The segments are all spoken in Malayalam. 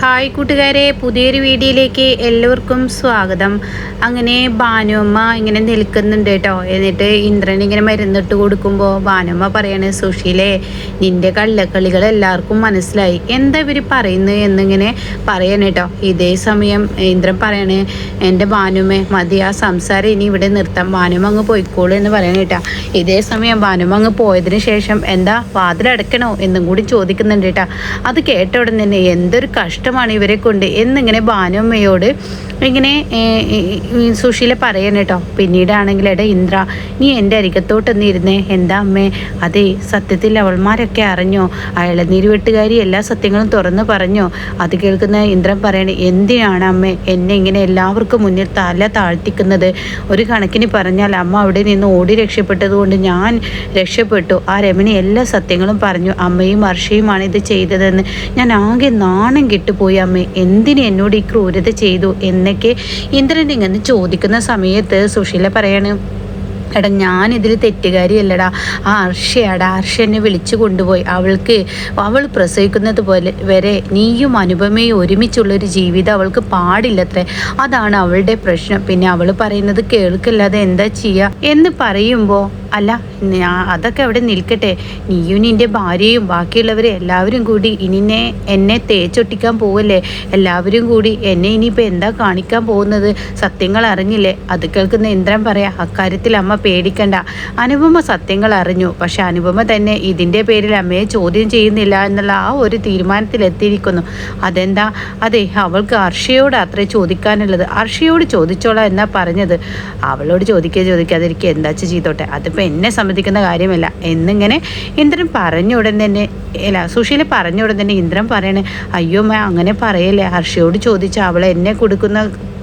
ഹായ് കൂട്ടുകാരെ പുതിയൊരു വീഡിയോയിലേക്ക് എല്ലാവർക്കും സ്വാഗതം. അങ്ങനെ ഭാനുമ്മ ഇങ്ങനെ നിൽക്കുന്നുണ്ട് കേട്ടോ. എന്നിട്ട് ഇന്ദ്രൻ ഇങ്ങനെ മരുന്നിട്ട് കൊടുക്കുമ്പോൾ ഭാനുമ്മ പറയാണ് സുശീലേ നിന്റെ കള്ളക്കളികൾ എല്ലാവർക്കും മനസ്സിലായി. എന്താ ഇവർ പറയുന്നത് എന്നിങ്ങനെ പറയണം കേട്ടോ. ഇതേ സമയം ഇന്ദ്രൻ പറയാണ് എന്റെ ഭാനുമ്മ മതി ആ സംസാരം ഇനി ഇവിടെ നിർത്താം. ഭാനുമ്മ അങ്ങ് പോയിക്കോളൂ എന്ന് പറയണം കേട്ടോ. ഇതേ സമയം ഭാനുമ്മ അങ്ങ് പോയതിന് ശേഷം എന്താ വാതിലടക്കണോ എന്നും കൂടി ചോദിക്കുന്നുണ്ട് കേട്ടോ. അത് കേട്ട ഉടൻ തന്നെ എന്തൊരു കഷ്ടമാണ് ഇവരെ കൊണ്ട് എന്നിങ്ങനെ ഭാനുമ്മയോട് ഇങ്ങനെ സുശീല പറയണം കേട്ടോ പിന്നീടാണെങ്കിൽ എടാ ഇന്ദ്ര നീ എന്റെ അരികത്തോട്ടൊന്ന് ഇരുന്നേ. എന്താ അമ്മേ? അതെ സത്യത്തിൽ അവൾമാരൊക്കെ അറിഞ്ഞോ? അയളനീര് വെട്ടുകാരി എല്ലാ സത്യങ്ങളും തുറന്നു പറഞ്ഞോ? അത് കേൾക്കുന്ന ഇന്ദ്രൻ പറയണേ എന്തിനാണ് അമ്മേ എന്നെ ഇങ്ങനെ എല്ലാവർക്കും മുന്നിൽ തല താഴ്ത്തിക്കുന്നത്? ഒരു കണക്കിന് പറഞ്ഞാൽ അമ്മ അവിടെ നിന്ന് ഓടി രക്ഷപ്പെട്ടത് കൊണ്ട് ഞാൻ രക്ഷപ്പെട്ടു. ആ രമണി എല്ലാ സത്യങ്ങളും പറഞ്ഞു. അമ്മയും വർഷയുമാണ് ഇത് ചെയ്തതെന്ന്. ഞാൻ ആകെ നാണം കിട്ടുപോയി അമ്മേ എന്തിന് എന്നോട് ഈ ക്രൂരത ചെയ്തു എന്നൊക്കെ ഇന്ദ്രൻ ഇങ്ങനെ ചോദിക്കുന്ന സമയത്ത് സുശീല പറയാണ് എടാ ഞാനിതിൽ തെറ്റുകാരിയല്ലടാ. ആ അർഷയാടാ അർഷ എന്നെ വിളിച്ചു കൊണ്ടുപോയി. അവൾക്ക് അവൾ പ്രസവിക്കുന്നത് പോലെ വരെ നീയും അനുപമയും ഒരുമിച്ചുള്ളൊരു ജീവിതം അവൾക്ക് പാടില്ലത്രേ. അതാണ് അവളുടെ പ്രശ്നം. പിന്നെ അവൾ പറയുന്നത് കേൾക്കല്ലാതെ എന്താ ചെയ്യുക എന്ന് പറയുമ്പോൾ അല്ല അതൊക്കെ അവിടെ നിൽക്കട്ടെ. നീയും നിന്റെ ഭാര്യയും ബാക്കിയുള്ളവരെ എല്ലാവരും കൂടി ഇനിനെ എന്നെ തേച്ചൊട്ടിക്കാൻ പോവല്ലേ? എല്ലാവരും കൂടി എന്നെ ഇനിയിപ്പോൾ എന്താ കാണിക്കാൻ പോകുന്നത്? സത്യങ്ങൾ അറിഞ്ഞില്ലേ? അത് കേൾക്കുന്ന ഇന്ദ്രൻ പറയാ അക്കാര്യത്തിൽ അമ്മ പേടിക്കണ്ട. അനുപമ സത്യങ്ങൾ അറിഞ്ഞു. പക്ഷെ അനുപമ തന്നെ ഇതിന്റെ പേരിൽ അമ്മയെ ചോദ്യം ചെയ്യുന്നില്ല എന്നുള്ള ആ ഒരു തീരുമാനത്തിലെത്തിയിരിക്കുന്നു അതെന്താ? അതെ അവൾക്ക് അർഷയോട് അത്രേ ചോദിക്കാനുള്ളത്. അർഷയോട് ചോദിച്ചോളാം എന്നാ പറഞ്ഞത്. അവളോട് ചോദിക്കുക ചോദിക്കാതിരിക്കുക എന്താ ചെയ്തോട്ടെ? ചെയ്തോട്ടെ അതിപ്പോൾ എന്നെ സമ്മതിക്കുന്ന കാര്യമല്ല. എന്നിങ്ങനെ ഇന്ദ്രൻ പറഞ്ഞ ഉടൻ തന്നെ അല്ല സുശീല പറഞ്ഞ ഉടൻ തന്നെ ഇന്ദ്രൻ പറയണേ അയ്യോ മേ അങ്ങനെ പറയല്ലേ. ഹർഷയോട് ചോദിച്ച അവൾ എന്നെ കൊടുക്കുന്ന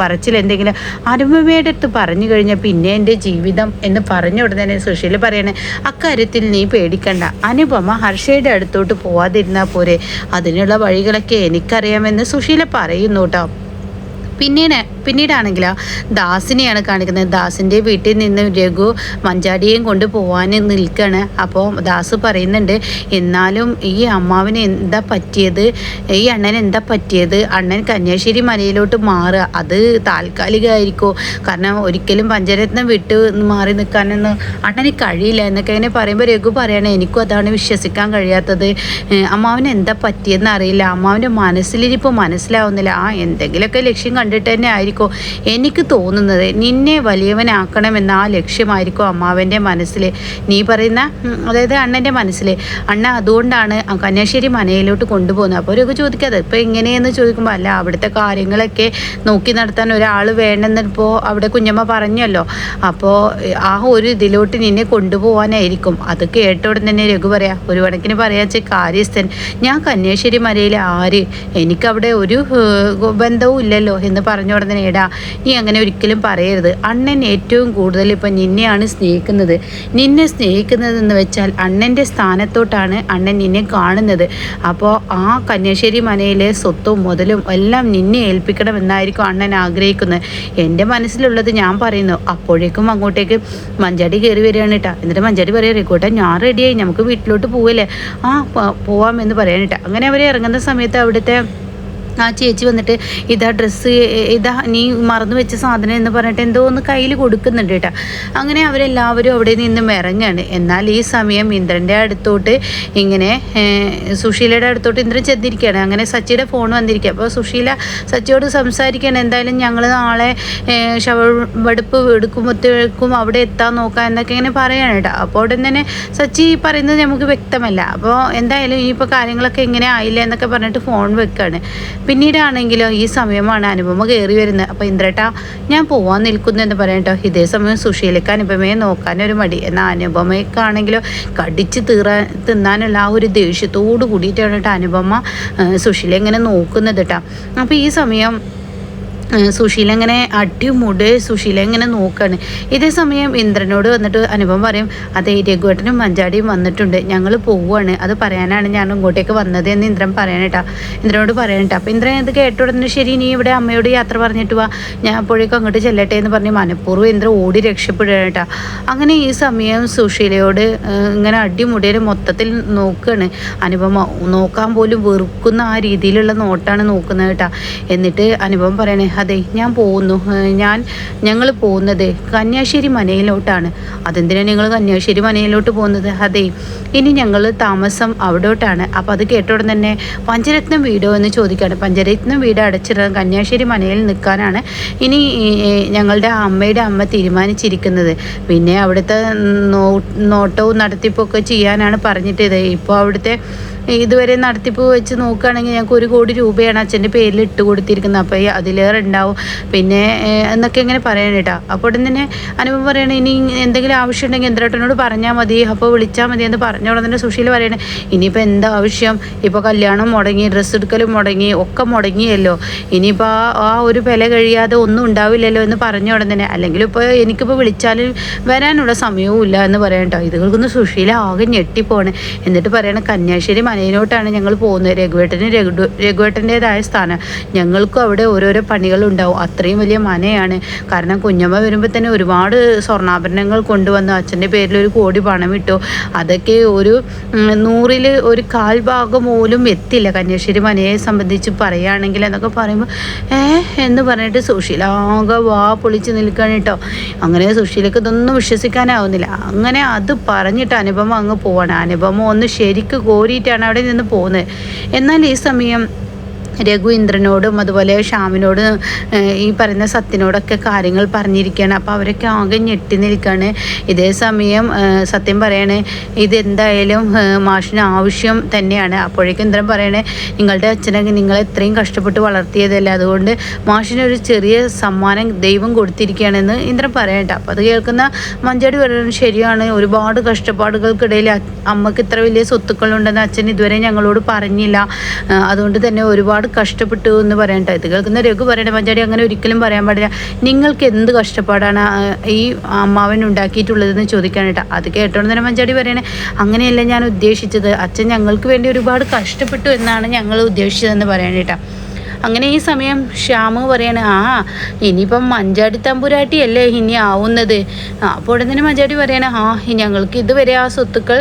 പറച്ചിൽ എന്തെങ്കിലും അനുപമയുടെ അടുത്ത് പറഞ്ഞു കഴിഞ്ഞാൽ പിന്നെ എന്റെ ജീവിതം എന്ന് പറഞ്ഞ ഉടനെ തന്നെ സുശീല പറയണേ അക്കാര്യത്തിൽ നീ പേടിക്കണ്ട. അനുപമ ഹർഷയുടെ അടുത്തോട്ട് പോവാതിരുന്നാൽ പോരെ. അതിനുള്ള വഴികളൊക്കെ എനിക്കറിയാമെന്ന് സുശീല പറയുന്നു കേട്ടോ. പിന്നീട് പിന്നീടാണെങ്കിലോ ദാസിനെയാണ് കാണിക്കുന്നത്. ദാസിന്റെ വീട്ടിൽ നിന്ന് രഘു മഞ്ചാടിയെയും കൊണ്ട് പോകാൻ നിൽക്കുകയാണ് അപ്പോൾ ദാസ് പറയുന്നുണ്ട് എന്നാലും ഈ അമ്മാവിന് എന്താ പറ്റിയത്? ഈ അണ്ണൻ എന്താ പറ്റിയത്? അണ്ണൻ കന്യാശ്ശേരി മലയിലോട്ട് മാറുക അത് താൽക്കാലികമായിരിക്കും കാരണം ഒരിക്കലും പഞ്ചരത്നം വിട്ട് മാറി നിൽക്കാനൊന്നും അണ്ണന് കഴിയില്ല. എന്നൊക്കെ ഇങ്ങനെ പറയുമ്പോൾ രഘു പറയണേ എനിക്കും അതാണ് വിശ്വസിക്കാൻ കഴിയാത്തത്. അമ്മാവിന് എന്താ പറ്റിയെന്ന് അറിയില്ല. അമ്മാവിന്റെ മനസ്സിലിരിപ്പോൾ മനസ്സിലാവുന്നില്ല. ആ എന്തെങ്കിലുമൊക്കെ ലക്ഷ്യം കണ്ടിട്ട് തന്നെ ആയിരിക്കും എനിക്ക് തോന്നുന്നത് നിന്നെ വലിയവനാക്കണമെന്ന ആ ലക്ഷ്യമായിരിക്കും അമ്മാവന്റെ മനസ്സിൽ നീ പറയുന്ന അതായത് അണ്ണന്റെ മനസ്സിൽ അണ്ണ അതുകൊണ്ടാണ് കന്യാശ്ശേരി മനയിലോട്ട് കൊണ്ടുപോകുന്നത്. അപ്പോൾ ഒരു ചോദിക്കാതെ ഇപ്പോൾ എങ്ങനെയെന്ന് ചോദിക്കുമ്പോൾ അല്ല അവിടുത്തെ കാര്യങ്ങളൊക്കെ നോക്കി നടത്താൻ ഒരാൾ വേണമെന്നിപ്പോൾ അവിടെ കുഞ്ഞമ്മ പറഞ്ഞല്ലോ. അപ്പോൾ ആ ഒരു ഇതിലോട്ട് നിന്നെ കൊണ്ടുപോകാനായിരിക്കും. അത് കേട്ടോടെ തന്നെ രഘു പറയാം ഒരു കണക്കിന് പറയാച്ച കാര്യസ്ഥൻ. ഞാൻ കന്യാശ്ശേരി മലയിൽ ആര്? എനിക്കവിടെ ഒരു ബന്ധവും ഇല്ലല്ലോ എന്ന് പറഞ്ഞ ഉടനെ എടാ നീ അങ്ങനെ ഒരിക്കലും പറയരുത്. അണ്ണൻ ഏറ്റവും കൂടുതൽ ഇപ്പം നിന്നെയാണ് സ്നേഹിക്കുന്നത്. നിന്നെ സ്നേഹിക്കുന്നതെന്ന് വെച്ചാൽ അണ്ണന്റെ സ്ഥാനത്തോട്ടാണ് അണ്ണൻ നിന്നെ കാണുന്നത്. അപ്പോൾ ആ കന്യാശ്ശേരി മനയിലെ സ്വത്തും മുതലും എല്ലാം നിന്നെ ഏൽപ്പിക്കണമെന്നായിരിക്കും അണ്ണൻ ആഗ്രഹിക്കുന്നത്. എന്റെ മനസ്സിലുള്ളത് ഞാൻ പറയുന്നു. അപ്പോഴേക്കും അങ്ങോട്ടേക്ക് മഞ്ചാടി കയറി വരികയാണ് കേട്ടോ എന്നിട്ട് മഞ്ചാടി പറയാം കേട്ടോ ഞാൻ റെഡിയായി നമുക്ക് വീട്ടിലോട്ട് പോവല്ലേ? ആ പോവാമെന്ന് പറയാൻ കേട്ടോ അങ്ങനെ അവർ ഇറങ്ങുന്ന സമയത്ത് അവിടുത്തെ ആ ചേച്ചി വന്നിട്ട് ഇതാ ഡ്രസ്സ് ഇതാ നീ മറന്നു വെച്ച സാധനം എന്ന് പറഞ്ഞിട്ട് എന്തോ ഒന്ന് കയ്യിൽ കൊടുക്കുന്നുണ്ട് കേട്ടോ അങ്ങനെ അവരെല്ലാവരും അവിടെ നിന്നും ഇറങ്ങുകയാണ് എന്നാൽ ഈ സമയം ഇന്ദ്രന്റെ അടുത്തോട്ട് ഇങ്ങനെ സുശീലയുടെ അടുത്തോട്ട് ഇന്ദ്രൻ ചെന്നിരിക്കുകയാണ്. അങ്ങനെ സച്ചിയുടെ ഫോൺ വന്നിരിക്കുക അപ്പോൾ സുശീല സച്ചിയോട് സംസാരിക്കുകയാണ് എന്തായാലും ഞങ്ങൾ നാളെ ശവടുപ്പ് എടുക്കുമ്പോഴത്തേക്കും അവിടെ എത്താൻ നോക്കാം എന്നൊക്കെ ഇങ്ങനെ പറയുകയാണ് കേട്ടോ അപ്പോൾ ഉടൻ തന്നെ സച്ചി പറയുന്നത് നമുക്ക് വ്യക്തമല്ല. അപ്പോൾ എന്തായാലും ഇനിയിപ്പോൾ കാര്യങ്ങളൊക്കെ ഇങ്ങനെ ആയില്ല എന്നൊക്കെ പറഞ്ഞിട്ട് ഫോൺ വെക്കുകയാണ് പിന്നീടാണെങ്കിലോ ഈ സമയമാണ് അനുപമ കയറി വരുന്നത്. അപ്പോൾ ഇന്ദ്രേട്ടാ ഞാൻ പോവാൻ നിൽക്കുന്നു എന്ന് പറയട്ടോ ഇതേ സമയം സുശീലക്ക് അനുപമയെ നോക്കാനൊരു മടി. എന്നാൽ അനുപമയ്ക്കാണെങ്കിലോ കടിച്ച് തീറാൻ തിന്നാനുള്ള ആ ഒരു ദേഷ്യത്തോട് കൂടിയിട്ടാണ് കേട്ടോ അനുപമ സുശീല ഇങ്ങനെ നോക്കുന്നത് കേട്ടോ അപ്പോൾ ഈ സമയം സുശീല ഇങ്ങനെ അടിമുടി സുശീല ഇങ്ങനെ നോക്കാണ്. ഇതേ സമയം ഇന്ദ്രനോട് വന്നിട്ട് അനുഭവം പറയും അതെ രഘുവേട്ടനും മഞ്ചാടിയും വന്നിട്ടുണ്ട്. ഞങ്ങൾ പോവുകയാണ് അത് പറയാനാണ് ഞാൻ ഇങ്ങോട്ടേക്ക് വന്നത് എന്ന് ഇന്ദ്രൻ പറയാനേട്ടാ ഇന്ദ്രനോട് പറയാനേട്ടാ അപ്പോൾ ഇന്ദ്രൻ ഇത് കേട്ട ഉടനെ ശരി നീ ഇവിടെ അമ്മയോട് യാത്ര പറഞ്ഞിട്ട് വാ. ഞാൻ അപ്പോഴേക്കും അങ്ങോട്ട് ചെല്ലട്ടെ എന്ന് പറഞ്ഞ് മനഃപൂർവം ഇന്ദ്രൻ ഓടി രക്ഷപ്പെടുകയാണേട്ടാ അങ്ങനെ ഈ സമയം സുശീലയോട് ഇങ്ങനെ അടിമുടിയിൽ മൊത്തത്തിൽ നോക്കുകയാണ് അനുപമ നോക്കാൻ പോലും വെറുക്കുന്ന ആ രീതിയിലുള്ള നോട്ടാണ് നോക്കുന്നത് കേട്ടാ. എന്നിട്ട് അനുഭവം പറയണേ അതെ ഞാൻ പോകുന്നു. ഞാൻ ഞങ്ങൾ പോകുന്നത് കന്യാശ്ശേരി മനയിലോട്ടാണ്. അതെന്തിനാണ് നിങ്ങൾ കന്യാശ്ശേരി മനയിലോട്ട് പോകുന്നത്? അതെ ഇനി ഞങ്ങൾ താമസം അവിടോട്ടാണ്. അപ്പോൾ അത് കേട്ടോടെ തന്നെ പഞ്ചരത്നം വീടോ എന്ന് ചോദിക്കുകയാണ് പഞ്ചരത്നം വീട് അടച്ചിടാൻ കന്യാശ്ശേരി മനയിൽ നിൽക്കാനാണ് ഇനി ഞങ്ങളുടെ അമ്മയുടെ അമ്മ തീരുമാനിച്ചിരിക്കുന്നത്. പിന്നെ അവിടുത്തെ നോട്ടവും നടത്തിപ്പൊക്കെ ചെയ്യാനാണ് പറഞ്ഞിട്ട് ഇത്. ഇപ്പോൾ അവിടുത്തെ ഇതുവരെ നടത്തിപ്പ് വെച്ച് നോക്കുകയാണെങ്കിൽ ഞങ്ങൾക്ക് ഒരു കോടി രൂപയാണ് അച്ഛന്റെ പേരിൽ ഇട്ട് കൊടുത്തിരിക്കുന്നത്. അപ്പോൾ അതിലേറെ ഉണ്ടാവും. പിന്നെ എന്നൊക്കെ ഇങ്ങനെ പറയണം കേട്ടോ. അപ്പോൾ ഉടൻ തന്നെ അനുഭവം പറയണേ ഇനി എന്തെങ്കിലും ആവശ്യം ഉണ്ടെങ്കിൽ ഇന്ദ്രേട്ടനോട് പറഞ്ഞാൽ മതി. അപ്പോൾ വിളിച്ചാൽ മതി. എന്ന് പറഞ്ഞ ഉടൻ തന്നെ സുശീൽ പറയണേ ഇനിയിപ്പോൾ എന്താ ആവശ്യം? ഇപ്പോൾ കല്യാണം മുടങ്ങി ഡ്രസ്സ് എടുക്കലും മുടങ്ങി ഒക്കെ മുടങ്ങിയല്ലോ. ഇനിയിപ്പോൾ ആ ഒരു വില കഴിയാതെ ഒന്നും ഉണ്ടാവില്ലല്ലോ എന്ന് പറഞ്ഞ ഉടൻ തന്നെ. അല്ലെങ്കിൽ ഇപ്പോൾ എനിക്കിപ്പോൾ വിളിച്ചാലും വരാനുള്ള സമയവും ഇല്ല എന്ന് പറയാം കേട്ടോ. കേൾക്കുന്ന സുശീല ആകെ ഞെട്ടിപ്പോണേ. എന്നിട്ട് പറയണേ കന്യാശ്ശേരി മനയിലോട്ടാണ് ഞങ്ങൾ പോകുന്നത്. രഘുവേട്ടന് രഘു രഘുവേട്ടന്റെതായ സ്ഥാനം. ഞങ്ങൾക്കും അവിടെ ഓരോരോ പണികളുണ്ടാവും അത്രയും വലിയ മനയാണ്. കാരണം കുഞ്ഞമ്മ വരുമ്പോൾ തന്നെ ഒരുപാട് സ്വർണാഭരണങ്ങൾ കൊണ്ടുവന്നു. അച്ഛന്റെ പേരിൽ ഒരു കോടി പണം ഇട്ടു. അതൊക്കെ ഒരു നൂറിൽ ഒരു കാൽ ഭാഗം പോലും എത്തില്ല കന്യാശ്ശേരി മനയെ സംബന്ധിച്ച് പറയുകയാണെങ്കിൽ എന്നൊക്കെ പറയുമ്പോൾ ഏ? എന്ന് പറഞ്ഞിട്ട് സുശീല വാ പൊളിച്ച് നിൽക്കുകയാണ് കേട്ടോ. അങ്ങനെ സുശീലക്ക് ഇതൊന്നും വിശ്വസിക്കാനാവുന്നില്ല. അങ്ങനെ അത് പറഞ്ഞിട്ട് അനുപമ അങ്ങ് പോവാണ്. അനുപമ ഒന്ന് ശരിക്ക് കോരിയിട്ടാണ് അവിടെ നിന്ന് പോകുന്നത്. എന്നാൽ ഈ സമയം രഘു ഇന്ദ്രനോടും അതുപോലെ ഷ്യാമിനോട് ഈ പറയുന്ന സത്യനോടൊക്കെ കാര്യങ്ങൾ പറഞ്ഞിരിക്കുകയാണ്. അപ്പോൾ അവരൊക്കെ ആകെ ഞെട്ടി നിൽക്കുകയാണ്. ഇതേ സമയം സത്യം പറയണേ ഇതെന്തായാലും മാഷിന് ആവശ്യം തന്നെയാണ്. അപ്പോഴേക്കും ഇന്ദ്രൻ പറയണേ നിങ്ങളുടെ അച്ഛനൊക്കെ നിങ്ങളെ ഇത്രയും കഷ്ടപ്പെട്ട് വളർത്തിയതല്ല? അതുകൊണ്ട് മാഷിനൊരു ചെറിയ സമ്മാനം ദൈവം കൊടുത്തിരിക്കുകയാണെന്ന് ഇന്ദ്രൻ പറയണ്ട അപ്പോൾ അത് കേൾക്കുന്ന മഞ്ചാടി പറയുന്നത് ശരിയാണ്. ഒരുപാട് കഷ്ടപ്പാടുകൾക്കിടയിൽ അമ്മയ്ക്ക് ഇത്ര വലിയ സ്വത്തുക്കളുണ്ടെന്ന് അച്ഛൻ ഇതുവരെ ഞങ്ങളോട് പറഞ്ഞില്ല. അതുകൊണ്ട് തന്നെ ഒരുപാട് കഷ്ടപ്പെട്ടു എന്ന് പറയണ്ട. ഇത് കേൾക്കുന്ന രഘു പറയണ പഞ്ചാരി അങ്ങനെ ഒരിക്കലും പറയാൻ പാടില്ല. നിങ്ങൾക്ക് എന്ത് കഷ്ടപ്പാടാണ് ഈ അമ്മാവൻ ഉണ്ടാക്കിയിട്ടുള്ളതെന്ന് ചോദിക്കാനായിട്ട് അത് കേട്ടോണ്ട് തന്നെ പഞ്ചാടി പറയണേ. അങ്ങനെയല്ല ഞാൻ ഉദ്ദേശിച്ചത്. അച്ഛൻ ഞങ്ങൾക്ക് വേണ്ടി ഒരുപാട് കഷ്ടപ്പെട്ടു എന്നാണ് ഞങ്ങൾ ഉദ്ദേശിച്ചതെന്ന് പറയാനായിട്ടാ അങ്ങനെ ഈ സമയം ശ്യാമ പറയാണ് ആ ഇനിയിപ്പം മഞ്ചാടി തമ്പുരാട്ടിയല്ലേ ഇനി ആവുന്നത്? അപ്പോൾ ഉടനെ മഞ്ചാടി പറയാണ് ആ ഞങ്ങൾക്ക് ഇതുവരെ ആ സ്വത്തുക്കൾ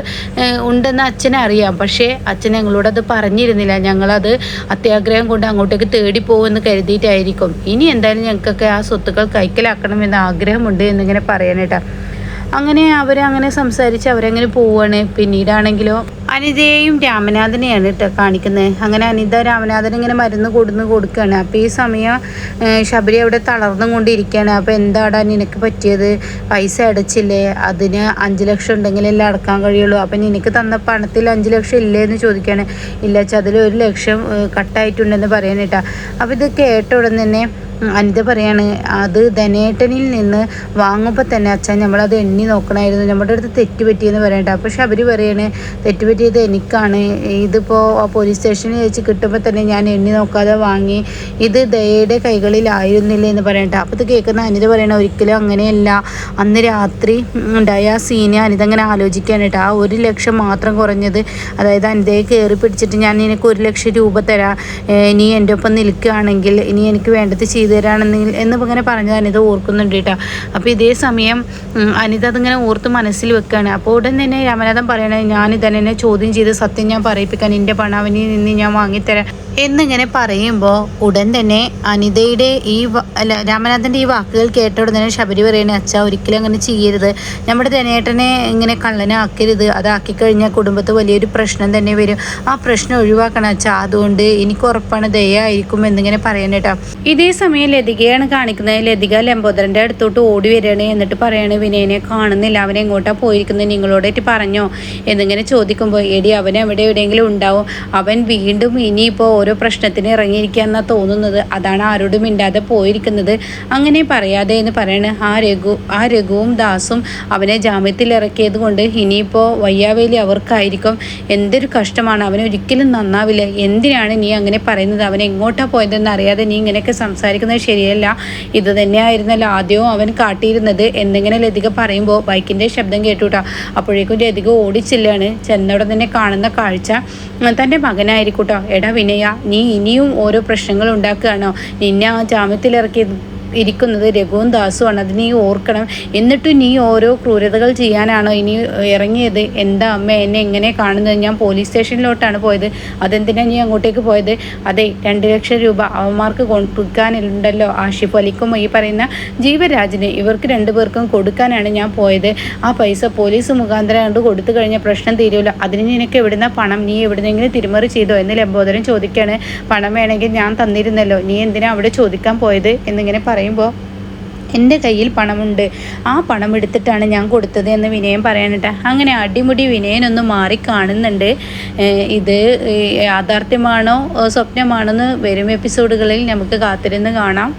ഉണ്ടെന്ന് അച്ഛനെ അറിയാം. പക്ഷേ അച്ഛൻ ഞങ്ങളോട് അത് പറഞ്ഞിരുന്നില്ല. ഞങ്ങളത് അത്യാഗ്രഹം കൊണ്ട് അങ്ങോട്ടേക്ക് തേടി പോകുമെന്ന് കരുതിയിട്ടായിരിക്കും. ഇനി എന്തായാലും ഞങ്ങൾക്കൊക്കെ ആ സ്വത്തുക്കൾ കൈക്കലാക്കണമെന്ന് ആഗ്രഹമുണ്ട് എന്നിങ്ങനെ പറയാനേട്ടാ അങ്ങനെ അവരങ്ങനെ സംസാരിച്ച് അവരങ്ങനെ പോവാണ്. പിന്നീടാണെങ്കിലോ അനിതയെയും രാമനാഥനെയാണ് കേട്ടോ കാണിക്കുന്നത് അങ്ങനെ അനിത രാമനാഥൻ ഇങ്ങനെ മരുന്ന് കൊടുന്ന് കൊടുക്കുകയാണ് അപ്പോൾ ഈ സമയം ശബരി അവിടെ തളർന്നും കൊണ്ടിരിക്കുകയാണ് അപ്പോൾ എന്താടാ നിനക്ക് പറ്റിയത്? പൈസ അടച്ചില്ലേ? അതിന് അഞ്ച് ലക്ഷം ഉണ്ടെങ്കിലല്ലേ അടക്കാൻ കഴിയുള്ളൂ. അപ്പം നിനക്ക് തന്ന പണത്തിൽ അഞ്ച് ലക്ഷം ഇല്ലേ എന്ന് ചോദിക്കുകയാണ് ഇല്ല വെച്ചാൽ അതിൽ ഒരു ലക്ഷം കട്ടായിട്ടുണ്ടെന്ന് പറയാനേട്ടാ അപ്പോൾ ഇത് കേട്ട ഉടൻ തന്നെ അനിത പറയാണ് അത് ധനേട്ടനിൽ നിന്ന് വാങ്ങുമ്പോൾ തന്നെ അച്ഛൻ നമ്മളത് എണ്ണി നോക്കണമായിരുന്നു നമ്മുടെ അടുത്ത് തെറ്റ് പറ്റിയെന്ന് പറയട്ടെ അപ്പോൾ ശബരി പറയാണ് തെറ്റ് പറ്റിയത് എനിക്കാണ്. ഇതിപ്പോൾ പോലീസ് സ്റ്റേഷനിൽ വെച്ച് കിട്ടുമ്പോൾ തന്നെ ഞാൻ എണ്ണി നോക്കാതെ വാങ്ങി ഇത് ദയയുടെ കൈകളിലായിരുന്നില്ല എന്ന് പറയട്ടെ. അപ്പോൾ ഇത് കേൾക്കുന്ന അനിത പറയണ ഒരിക്കലും അങ്ങനെയല്ല. അന്ന് രാത്രി ഉണ്ടായ ആ സീനെ അനിത അങ്ങനെ ആലോചിക്കാൻ ആ ഒരു ലക്ഷം മാത്രം കുറഞ്ഞത് അതായത് അനിതയെ കയറി പിടിച്ചിട്ട് ഞാൻ നിനക്ക് ഒരു ലക്ഷം രൂപ തരാം. ഇനി എന്റെ ഒപ്പം നിൽക്കുകയാണെങ്കിൽ ഇനി എനിക്ക് വേണ്ടത് ചെയ്തു തരാണെന്നെങ്കിൽ എന്ന് ഇങ്ങനെ പറഞ്ഞത് അനിത ഓർക്കുന്നുണ്ട് കേട്ടോ. അപ്പോൾ ഇതേ സമയം അനിത അതിങ്ങനെ ഓർത്ത് മനസ്സിൽ വെക്കുകയാണ് അപ്പോൾ ഉടൻ തന്നെ രാമനാഥൻ പറയണേ ഞാൻ ഇതന്നെ ചോദ്യം ചെയ്ത് സത്യം ഞാൻ പറയിപ്പിക്കാൻ എന്റെ പണാവനിൽ നിന്ന് ഞാൻ വാങ്ങിത്തരാം. എന്നിങ്ങനെ പറയുമ്പോൾ ഉടൻ തന്നെ അനിതയുടെ ഈ അല്ല രാമനാഥന്റെ ഈ വാക്കുകൾ കേട്ട ഉടനെ ശബരി പറയണേ അച്ഛ ഒരിക്കലും അങ്ങനെ ചെയ്യരുത്. നമ്മുടെ ധനേട്ടനെ ഇങ്ങനെ കള്ളനാക്കരുത്. അതാക്കി കഴിഞ്ഞാൽ കുടുംബത്ത് വലിയൊരു പ്രശ്നം തന്നെ വരും. ആ പ്രശ്നം ഒഴിവാക്കണം അച്ഛ. അതുകൊണ്ട് എനിക്ക് ഉറപ്പാണ് ദയായിരിക്കും എന്നിങ്ങനെ പറയാൻ കേട്ടോ ഇതേ സമയം ലതികയാണ് കാണിക്കുന്നത്. ലതിക ലംബോദരന്റെ അടുത്തോട്ട് ഓടി വരികയാണ്. എന്നിട്ട് പറയാണ് വിനയനെ കാണുന്നില്ല. അവനെ എങ്ങോട്ടാ പോയിരിക്കുന്നത്? നിങ്ങളോടായിട്ട് പറഞ്ഞോ? എന്നിങ്ങനെ ചോദിക്കുമ്പോൾ എടി അവൻ എവിടെ എവിടെയെങ്കിലും ഉണ്ടാവും. അവൻ വീണ്ടും ഇനിയിപ്പോൾ ഓരോ ഓരോ പ്രശ്നത്തിന് ഇറങ്ങിയിരിക്കുക എന്നാ തോന്നുന്നത്. അതാണ് ആരോടും മിണ്ടാതെ പോയിരിക്കുന്നത്. അങ്ങനെ പറയാതെ എന്ന് പറയണ ആ രഘു ആ രഘുവും ദാസും അവനെ ജാമ്യത്തിൽ ഇറക്കിയത് കൊണ്ട് ഇനിയിപ്പോൾ വയ്യാവേലി അവർക്കായിരിക്കും. എന്തൊരു കഷ്ടമാണ്. അവൻ ഒരിക്കലും നന്നാവില്ല. എന്തിനാണ് നീ അങ്ങനെ പറയുന്നത്? അവൻ എങ്ങോട്ടാ പോയതെന്ന് അറിയാതെ നീ ഇങ്ങനെയൊക്കെ സംസാരിക്കുന്നത് ശരിയല്ല. ഇത് തന്നെയായിരുന്നല്ലോ ആദ്യവും അവൻ കാട്ടിയിരുന്നത്. എന്നിങ്ങനെ ലതിക പറയുമ്പോൾ ബൈക്കിന്റെ ശബ്ദം കേട്ടുട്ടാ. അപ്പോഴേക്കും ലതിക ഓടിച്ചില്ലാണ്. ചെന്നോടെ തന്നെ കാണുന്ന കാഴ്ച തന്റെ മകനായിരിക്കൂട്ടോ. എടാ വിനയ നീ ഇനിയും ഓരോ പ്രശ്നങ്ങൾ ഉണ്ടാക്കുകയാണോ? നിന്നെ ആ ജാമ്യത്തിലിറക്കി ഇരിക്കുന്നത് രഘുവും ദാസുമാണ്. അത് നീ ഓർക്കണം. എന്നിട്ട് നീ ഓരോ ക്രൂരതകൾ ചെയ്യാനാണോ ഇനി ഇറങ്ങിയത്? എന്താ അമ്മ എന്നെ എങ്ങനെ കാണുന്നത്? ഞാൻ പോലീസ് സ്റ്റേഷനിലോട്ടാണ് പോയത്. അതെന്തിനാണ് നീ അങ്ങോട്ടേക്ക് പോയത്? അതെ രണ്ട് ലക്ഷം രൂപ അവന്മാർക്ക് കൊടുക്കാനുണ്ടല്ലോ ആഷിഫ് അലിക്കും ഈ പറയുന്ന ജീവരാജിന്. ഇവർക്ക് രണ്ടുപേർക്കും കൊടുക്കാനാണ് ഞാൻ പോയത്. ആ പൈസ പോലീസ് മുഖാന്തരം കൊണ്ട് കൊടുത്തു കഴിഞ്ഞാൽ പ്രശ്നം തീരുമല്ലോ അതിന് നിനക്ക് എവിടുന്ന പണം? നീ എവിടുന്നെങ്കിലും തിരിമറി ചെയ്തോ എന്ന് ലംബോദരൻ ചോദിക്കുകയാണ് പണം വേണമെങ്കിൽ ഞാൻ തന്നിരുന്നല്ലോ. നീ എന്തിനാ അവിടെ ചോദിക്കാൻ പോയത്? എന്നിങ്ങനെ പറയുമ്പോൾ എന്റെ കയ്യിൽ പണമുണ്ട്. ആ പണം എടുത്തിട്ടാണ് ഞാൻ കൊടുത്തത് എന്ന് വിനയൻ പറയാനിട്ട് അങ്ങനെ അടിമുടി വിനയനൊന്ന് മാറി കാണുന്നുണ്ട്. ഇത് യാഥാർത്ഥ്യമാണോ സ്വപ്നമാണോ എന്ന് വരും എപ്പിസോഡുകളിൽ നമുക്ക് കാത്തിരുന്ന് കാണാം.